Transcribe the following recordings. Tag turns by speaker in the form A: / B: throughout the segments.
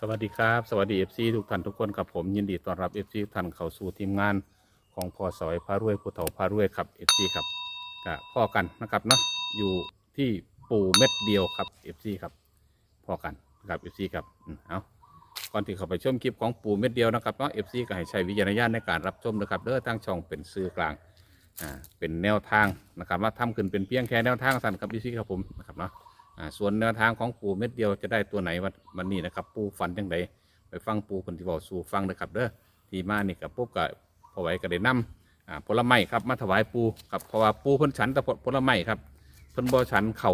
A: สวัสดีครับ สวัสดีเอฟซีทุกท่านทุกคนครับผมยินดีต้อนรับเอฟซีทุกท่านเข้าสู่ทีมงานของพอสอยพารวยผู้เฒ่าพารวยครับเอฟซีครับก็พ่อกันนะครับเนาะอยู่ที่ปูเม็ดเดียวครับเอฟซีครับพ่อกันนะครับเอฟซีครับอืมเอาก่อนที่เข้าไปชมคลิปของปูเม็ดเดียวนะครับเนาะเอฟซีก็ให้ใช้วิจารณญาณในการรับชมนะครับเด้อทางช่องเป็นสื่อกลางอ่าเป็นแนวทางนะครับว่าทำขึ้นเป็นเพียงแค่แนวทางสั้นครับเอฟซีครับผมนะครับเนาะ อ่าส่วนแนวทางของปูเม็ดเดียวจะได้ตัวไหนวันวันนี้นะครับ ปูฟันจังไดไปฟังปูคนที่บอกสู่ฟังนะครับเด้อที่มานี่กับปุ๊บกับพอไหวก็ได้นำอ่าผลไม้ครับมาถวายปูครับเพราะว่าปูเพิ่นฉันแต่ผลไม้ครับเพิ่นบ่ฉันเข่า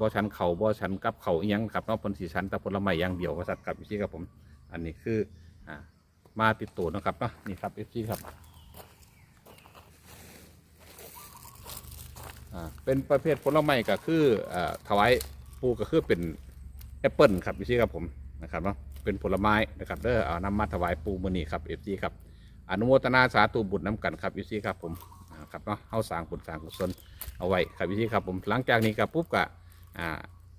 A: บ่ฉันเข่าบ่ฉันกับเข่าอีหยังครับเนาะเพิ่นสิฉันแต่ผลไม้อย่างเดียวว่าสัตว์ครับพี่ครับผม อันนี้คืออ่ามาติดตัวนะครับเนาะนี่ครับพี่ซี่ครับ อ่าเป็นประเภทผลไม้ก็คืออ่าถวายปูก็คือเป็นแอปเปิลครับพี่ครับผมนะครับเนาะเป็นผลไม้นะครับเด้อเอานำมาถวายปูมือนี้ครับเอฟซีครับอนุโมทนาสาธุบุญน้ำกันครับพี่ซีครับผมอ่าครับเนาะเฮาสร้างบุญสร้างกุศลเอาไว้ครับพี่ซีครับผมหลังจากนี้ก็ปุ๊บก็อ่า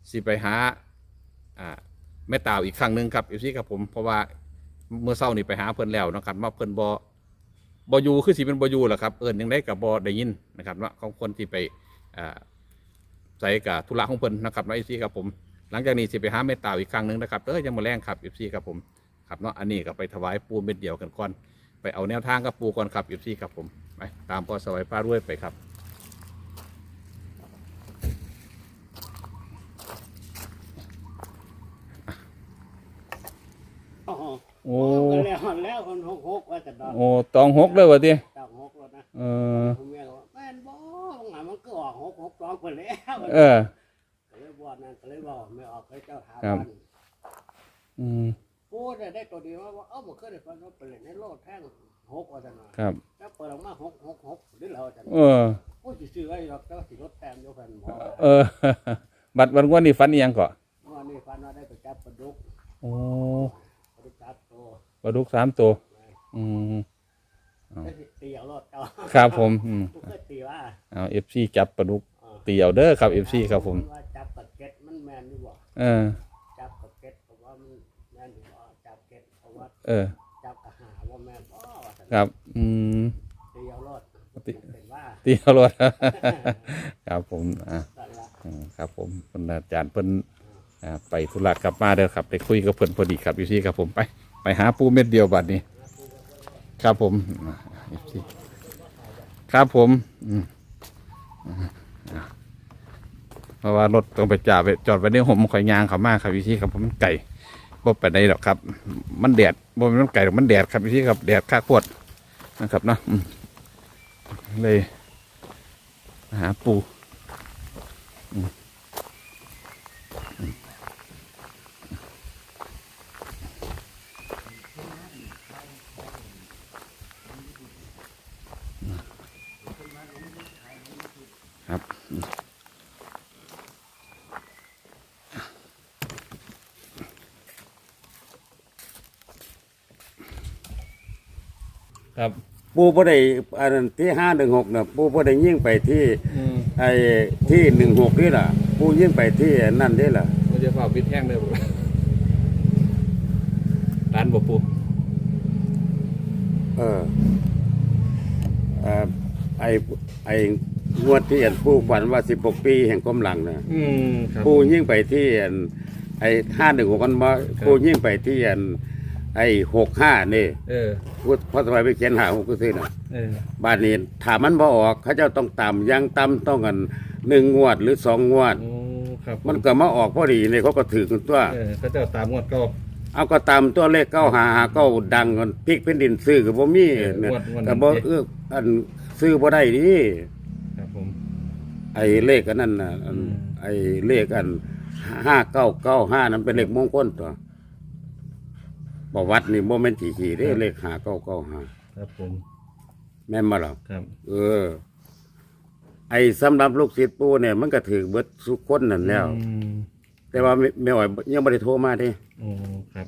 A: สิไปหาอ่าแม่ตาวอีกครั้งหนึ่งครับเอฟซีครับผมเพราะว่าเมื่อเช้านี่ไปหาเพิ่นแล้วนะครับว่าเพิ่นบอบอยูคือสิเป็นบอยูแหละครับเอิญยังได้กับบอได้ยินนะครับว่าของคนที่ไป ใส่กับธุระของเพิ่นนะครับเนาะเอฟซีครับผม หลังจากนี้สิไปหาเมตตาอีกครั้งหนึ่งนะครับเออยังมาแรงครับเอฟซีครับผมครับเนาะอันนี้ก็ไปถวายปูเม็ดเดียวกันก่อน ไปเอาแนวทางกับปูก่อนครับเอฟซีครับผมไปตามพอสวัยป้ารวยไปครับ
B: โอ้โห
A: โอ้
B: แล้วแล้วคนหกหกว่าแต่ดอก
A: โอ้ตองหกเลยวะที
B: ดอกหกแล้วนะ
A: เออ
B: องคนแล้ว
A: เออ
B: ก็เลยบอกนั่นก็เลยบอกไม่ออกเลยเจ้าถาม
A: ครับ
B: มัน
A: อืม
B: พูดได้ตัวเดียวว่าเอ้าบ่เคยได้ฟังว่าเป็นในโลกแท่งหกว่าแต่น่ะ
A: ครับ
B: ถ้าเปิดออกมาหกหกหกหรือเราจะ
A: เออ
B: พูดซื่อๆไว้หรอกแต่ว่าสิลดแต้มอยู่เพิ่นบ่
A: เออ บัดวันวันนี้ฟันอีหยังก่อ
B: ว่านี่ฟันว่าได้ไปจับปลาดุก
A: โอ้
B: ปลาดุกจับตัว
A: ปลาดุกสามตัวอืมอ๋อ
B: ได้ตีเอารถเจ้า
A: ครับผมอืม
B: กูเคยตีว่า
A: เอาเอฟซีจับปลาดุก
B: อ่า
A: ตีเอาเด้อครับเอฟซีครับผม
B: ว่าจับปลาเก็ตมันแม่นอยู่บ่
A: เออ
B: จับกับเก็ตเพราะว่ามันแม่นอยู่ว่าจับเก็ตเพราะว่า
A: เออ
B: จับกระหาว่าแม่นบ่ว่าซั่น
A: ครับ อืม
B: ตีเอารถ
A: ติ
B: เป็นว่า
A: ตีเอารถ ครับผมอ่า
B: สั่นละ
A: อืมครับผมเพิ่นอาจารย์เพิ่นอ่าไปธุระกลับมาเด้อครับ ไปคุยกับเพิ่นพอดีครับอยู่ที่ครับผมไป ไปหาปูเม็ดเดียวบัดนี้ ครับผมอ่าอยู่ที่ครับผมอืมอ่าเพ ราะว่ารถต้องไปจอดไปจอดไว้ในห่มข่อยยางเขามากครับพี่ที่ครับผมมันไก่บ่ไปได้หรอกครับ มันแดดบ่ม่นมันไก่หรอกมันแดดครับพี่ที่ครับแดดค่าขวดนะครับเนาะเลยหาปู ครับ
C: ปูบ่ได้อันนั้นที่ห้าหนึ่งหกน่ะปูบ่ได้ยิ่งไปที่
A: อืม
C: ไอ้ที่หนึ่งหกนี่ล่ะ ปูยิ่งไปที่นั่นนี่ล่ะ
A: มันจะเฝ้าปิดแห้งเลยบ่ร้านบ่ปู
C: เออเอ่อไอ้ไอ้งวดที่อันปูฝันว่าสิบหกปีแห่งกำลังน่ะ
A: อืมครับ
C: ปูยิ่งไปที่อันไอ้ห้าหนึ่งหกกันมาปูยิ่งไปที่อัน ไอ้หกห้านี่
A: เออ
C: พูดเพราะสมัยไปเขียนหาหกก็ซื้อน่ะ
A: เออ
C: บ้านนี้ถามมันบ่ออกเขาเจ้าต้องตามอยังต่ำต้องกันหนึ่งงวดหรือสองงวด
A: โอ้ ครับ
C: มันก็มาออกพอดีเนี่ยเขาก็ถือกันตัว
A: เออเขาเจ้าตามงวดเก็
C: เอาก็ตามตัวเลขเก้าหาหาเก้าดังกันพลิกเป็นดินซื้อกับบ่มี
A: เออ
C: เนี่ย
A: งวดงวดนั้น
C: ก็บ่เอออันซื้อบ่ได้ดิ
A: ครับผม
C: ไอ้เลขอันนั้นน่ะอัน
A: อืม
C: ไอ้เลขอันห้าเก้าเก้าห้านั้นเป็นเลขมงคลตัว ประวัตินี่บ่แม่นจีขี่เด้เลขห้าเก้าเก้าห้า
A: ครับผม
C: แม่นบ่ล่ะ
A: ครับ
C: เออ ไอ้สำหรับลูกศิษย์ปู่เนี่ยมันก็ถือเบิดสุกคนนั่นแล้ว
A: อืม
C: แต่ว่าไม่ไม่อ่อยยังบ่ได้โทรมาเด้
A: โอ้ครับ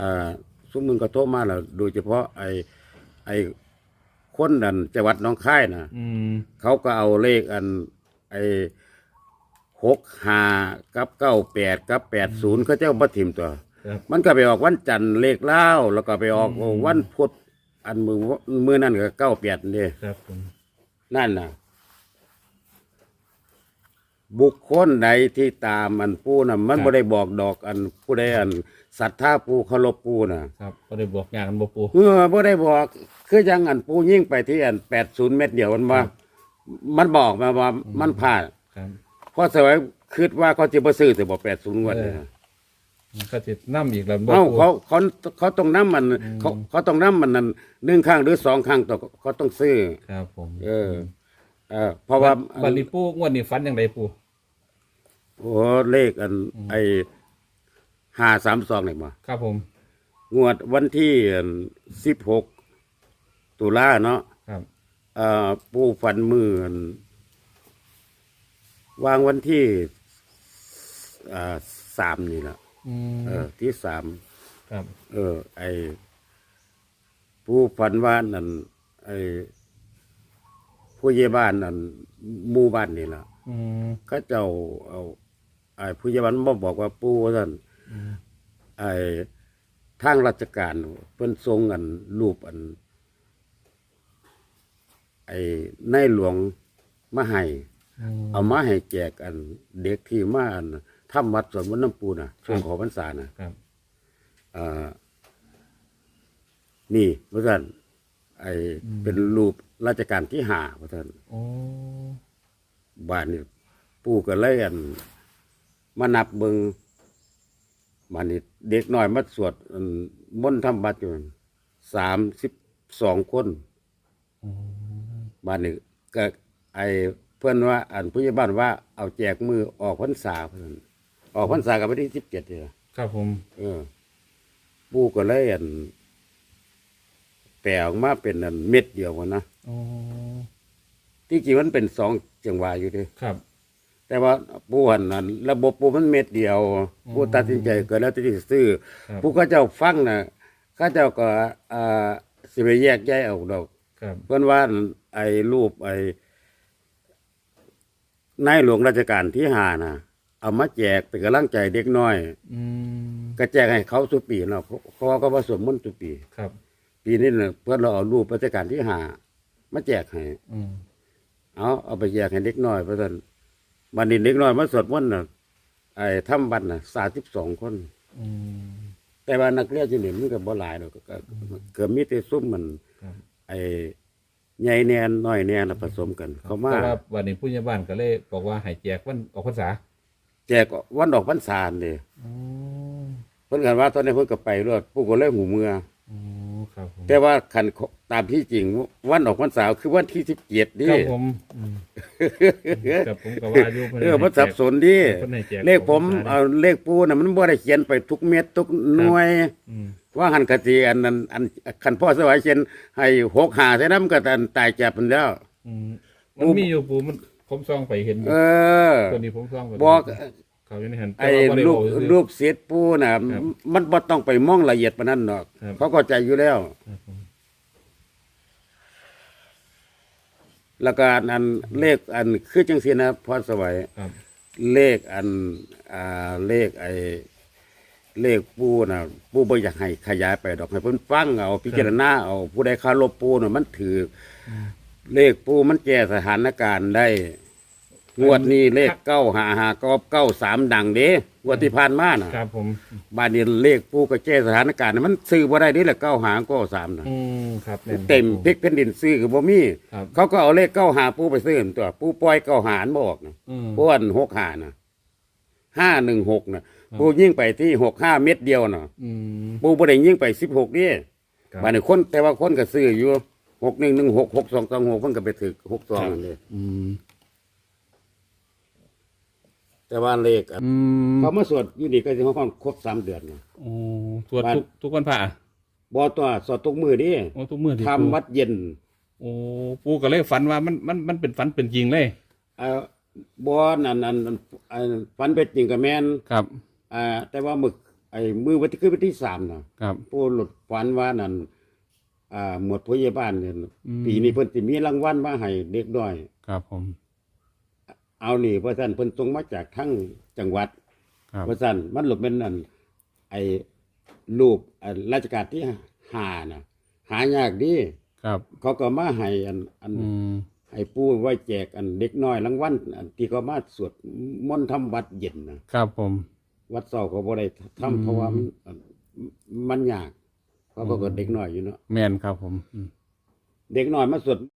C: อ่าซุ้มมึงก็โทรมาแล้วโดยเฉพาะไอ้ไอ้คนนั่นจังหวัดหน้องคายนะ
A: อืม
C: เขาก็เอาเลขอันไอ้หกห้ากับเก้าแปดกับแปดศูนย์เขาเจ้าบัถิ่มตัว
A: ครับ
C: มันก็ไปออกวันจันทร์เลขเล่าวแล้วก็ไปออก
A: อืม
C: วันพุธอันมือมือนั่นก็เก้าเปียดนี่
A: ครับผม
C: นั่นน่ะ บุคคลใดที่ตามมันปูน่ะ มันบ่ได้บอกดอกอันผู้ใดอันศรัทธาปูเคารพปูน่ะ
A: ครับก็ได้บอกงานกันบ่ปู
C: เออบ่ได้บอก คือยังอันปูยิ่งไปที่อัน80เม็ดเดียวมันว่า
A: ครับ
C: มันบอกมาว่ามันพลาด
A: ครับ
C: เพราะสมัยคิดว่าเขาจะบ่ซื้อแต่บ่80งวดเลย
A: เออ มันก็สินํอีกแล้วบ่
C: เอ้า
A: ปู
C: เขาเขาเขาต้องนํมัน
A: อืม
C: เขาเขาต้องนํมันนั่นหนึ่งครั้งหรือสองครั้งต่อเขาต้องซื้อ
A: ครับผม
C: เออเออเพราะว่า
A: บัดนี้ปูงวดนี้ฝันจังไดปู
C: โอ้เลขอัน ไอ้ห้าสามสองนี่มา
A: ครับผม
C: งวดวันที่สิบหกตุลาเนาะ
A: ครับ
C: เอ่อปูฟันมืออันวางวันที่อ่าสามนี่แหละ
A: อืม
C: เออ ที่สาม
A: ครับ
C: เออ ไอ้ผู้ฝันว่านั่นไอ้ผู้ใหญ่บ้านนั่นหมู่บ้านนี่แหละ
A: อืม
C: เขาเจ้าเอา ไอ้ผู้ใหญ่บ้านบ่บอกว่าปู่ว่าซั่น
A: อืม
C: ไอ้ทางราชการเพิ่นทรงอันรูปอัน ไอ้ในหลวงมาให้
A: อืม
C: เอามาให้แจกอัน เด็กที่มาอัน ทำวัดสวนมนต์น้ำปูน่ะช่วง
A: ครับ
C: ขอพรรษาน่ะ
A: ครับ
C: อ่านี่ว่าซั่นไอ้เป็นรูปราชการที่ห้าว่าซั่น
A: โอ้
C: บ้านนี่ปู่ก็เลยอันมานับเบิงบ้านนี้เด็กน้อยมาสวดอันมนต์ทำบัตรอยู่สามสิบสองคน
A: อืม
C: บ้านนี้ก็ไอเพื่อนว่าอันผู้ใหญ่บ้านว่าเอาแจกมือออกพรรษาเพื่อน ออกพรรษากับวันที่สิบเจ็ดเลย
A: ครับผม
C: เออ ปู่ก็เลยอันแปลออกมาเป็นอันเม็ดเดียวกันนะ
A: โอ้
C: ที่จริงมันเป็นสองจังหวะอยู่เดิ
A: ครับ
C: แต่ว่าผู้หันนั้นระบบปูมันเม็ดเดียวผู้ตัดสินใจเกิดแล้วที่ซื้อ
A: ครับ
C: ผู้เขาเจ้าฟังนะเข้าเจ้าก็อ่าสิไปแยกแยะออกดอก
A: ครับ
C: เพื่อนว่าไอ้รูปไอ้นายหลวงราชการที่หานะ เอามาแจกเป็นกำลังใจเด็กน้อย
A: อืม
C: ก็แจกให้เขาสุปีเนาะเขาเขาก็ว่าสวดมนต์สุปี
A: ครับ
C: ปีนี้น่ะเพื่อนเราเอารูปราชการที่หามาแจกให้
A: อืม
C: เอาเอาไปแยกให้เด็กน้อยเพราะฉะนั้นบันนี้เด็กน้อยมาสวดมนต์น่ะไอ้ทำบัตรน่ะสาสิบสองคน
A: อืม
C: แต่ว่านักเรียนที่นี่มันก็บ่หลายดอกก็ก็เกือบมีแต่ซุ่มมัน
A: ครับ
C: ไอ้ใหญ่แนนน้อยแนนน่ะผสมกัน เขามา
A: แต่ว่าวันนี้ผู้ใหญ่บ้านก็เลยบอกว่าให้แจกวันออกพรรษา
C: แจกวันออกพรรษาเด้
A: อืม
C: เพิ่นกันว่าตอนนี้เพิ่นก็ไปรอดผู้ก็เลยหูเมือ
A: อ๋อครับผม
C: แต่ว่าคันตามที่จริงวันออกพรรษาคือวันที่17นี่
A: ครับผมอืมครับผมก็ว่าอยู่พิ่น
C: เออมัน
A: ให้แจ
C: สั
A: ก
C: บสนดิ
A: เพิ่นให้แจก
C: เลขผม
A: ออกพรรษา
C: เอาเลขปูน่ะมันบ่ได้เขียนไปทุกเม็ดทุกหน่วย
A: อืม
C: ว่าหันกะทีอันนั้นอันคันพ่อสวัยเช่นให้หกหาใส่น้ำก็ตันตายจับมันแล้ว
A: อืมมันมีอยู่ปูมัน ผมส่องไปเห็นอยู่
C: เออ
A: ตัวนี้ผมส่องไป
C: บอก
A: เขาอยู่ในหันแต่
C: ไอ้
A: ว่าบ่ได้
C: ลูก
A: บอกซื่อ
C: ลูกเสียปูน่ะ
A: ครับ
C: มันบ่ต้องไปมองละเอียดปานนั้นหรอก
A: ครับ
C: เขาเข้าใจอยู่แล้ว
A: ครับผม
C: แล้วก็อันเลขอันคือจังซี่นะพอสวัย
A: ครับ
C: เลขอันอ่าเลขไอ้เลขปูน่ะปูบ่อยากให้ขยายไปดอกให้เพิ่นฟังเอาพิจารณาเอาผู้ใดคารพปูน่ะมันถืออเลขปูมันแก้สถานการณ์ได้ งวดนี้เลขเก้าหาหาก็เก้าสามดังเด้งวดที่ผ่านมาน่ะ
A: ครับผม
C: บ้านนี้เลขปูก็แก้สถานการณ์น่ะมันซื้อบ่ได้เดิแหละเก้าหาก็สามน่ะ
A: อืมครับแน
C: เต็มพริกแผ่นดินซื้อก็บ่มี
A: ครับ
C: เขาก็เอาเลขเก้าหาปูไปซื้อตัวปูปล่อยเก้าหารบ่ออกนะ
A: อืม
C: พวนหกหานะห้าหนึ่งหกนะปูยิ่งไปที่หกห้าเม็ดเดียวนะ
A: อืม
C: ปูบ่ได้ยิ่งไปสิบหกนี่
A: ครับ
C: บ้านนี้คนแต่ว่าคนก็ซื้ออยู่หกหนึ่งหนึ่งหกหกสองสองหกเพิ่นก็ไปถือหกสองนั่นเลย
A: อืม
C: แต่ว่าเลขอะ
A: อืม
C: เขามาสวดอยู่นี่ก็จะเขาครบสามเดือนนะ
A: โอ้สวดทุกทุกวันพระ
C: บ่ตัวสวดทุกมือนี่
A: โอ้ทุกมื้อที่
C: ทำวัดเย็น
A: โอ้ปูก็เลยฝันว่ามันมันมันเป็นฝันเป็นจริงเลย
C: เอ่อบ่นั่นนั่นนั่นไอ้ฝันเป็นจริงกับแม่น
A: ครับ
C: อ่าแต่ว่ามึกไอ้มือวันที่คือวันที่สามนะ
A: ครับ
C: ผู้หลุดฝันว่านั่นอ่าหมวดผู้ใหญ่บ้านเนี่ย
A: อืม
C: ปีนี้เพิ่นสิมีรางวัลมาให้เด็กน้อย
A: ครับผม
C: เอานี่เพราะท่านเพิ่นส่งมาจากทั้งจังหวัด
A: ครับ
C: เพราะท่านมันหลบเป็นนั่นไอ้รูปอันราชการที่หาน่ะ หายากดี
A: ครับ
C: เขาก็มาให้อันอัน
A: อืม
C: ให้ปู่ไว้แจกอันเด็กน้อยรางวัลอันที่เขามาสวดมนต์ทำวัดเย็นนะครับ
A: ผม
C: วัดเศร้าเขาบ่ได้
A: อืม
C: ทำเพราะว่ามันมันยากเพราะเขาก็เด็กน้อยอยู่เนาะ
A: แม่นครับผมอืม
C: เด็กน้อยมาสวด